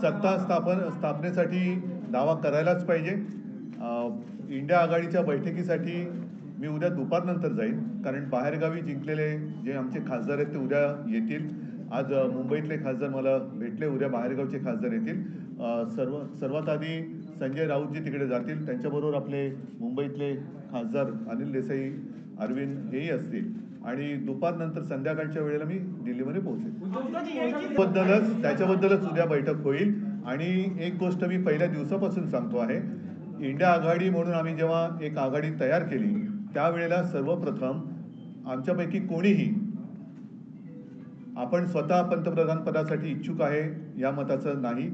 सत्ता स्थापन स्थापनेसाठी दावा करायलाच पाहिजे. इंडिया आघाडीच्या बैठकीसाठी मी उद्या दुपारनंतर जाईन. कारण बाहेरगावी जिंकलेले जे आमचे खासदार आहेत ते उद्या येतील. आज मुंबईतले खासदार मला भेटले. उद्या बाहेरगावचे खासदार येतील. सर्व सर्वात आधी संजय राऊतजी तिकडे जातील. त्यांच्याबरोबर आपले मुंबईतले खासदार अनिल देसाई अरविंद हेही असतील. आणि दुपारनंतर संध्याकाळच्या वेळेला मी दिल्लीमध्ये पोहोचेन. बद्दलच त्याच्याबद्दलच उद्या बैठक होईल. आणि एक गोष्ट मी पहिल्या दिवसापासून सांगतो आहे. इंडिया आघाडी म्हणून आम्ही जेव्हा एक आघाडी तयार केली त्यावेळेला सर्वप्रथम आमच्यापैकी कोणीही आपण स्वतः पंतप्रधान पदासाठी इच्छुक आहे या मताचं नाही.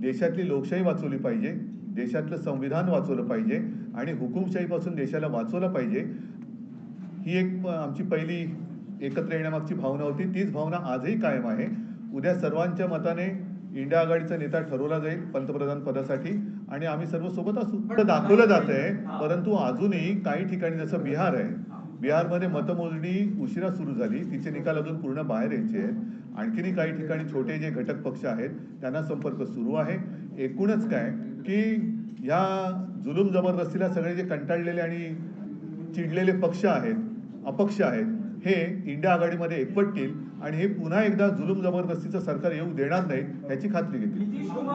देशातली लोकशाही वाचवली पाहिजे देशातलं संविधान वाचवलं पाहिजे आणि हुकुमशाहीपासून देशाला वाचवलं पाहिजे. ही एक आमची पहिली एकत्र येण्यामागची भावना होती. तीच भावना आजही कायम आहे. उद्या सर्वांच्या मताने इंडिया आघाडीचा नेता ठरवला जाईल पंतप्रधान पदासाठी आणि आम्ही सर्व सोबत असू. दाखवलं जात आहे परंतु अजूनही काही ठिकाणी जसं बिहार आहे बिहारमध्ये मतमोजणी उशिरा सुरू झाली. तिचे निकाल अजून पूर्ण बाहेर यायचे आहेत. आणखीनही काही ठिकाणी छोटे जे घटक पक्ष आहेत त्यांना संपर्क सुरू आहे. एकूणच काय की ह्या जुलूम जबरदस्तीला सगळे जे कंटाळलेले आणि चिडलेले पक्ष आहेत अपक्ष आहेत. हे इंडिया आघाडीमध्ये एकवटतील आणि हे पुन्हा एकदा जुलूम जबरदस्तीचं सरकार येऊ देणार नाही याची खात्री घेतील.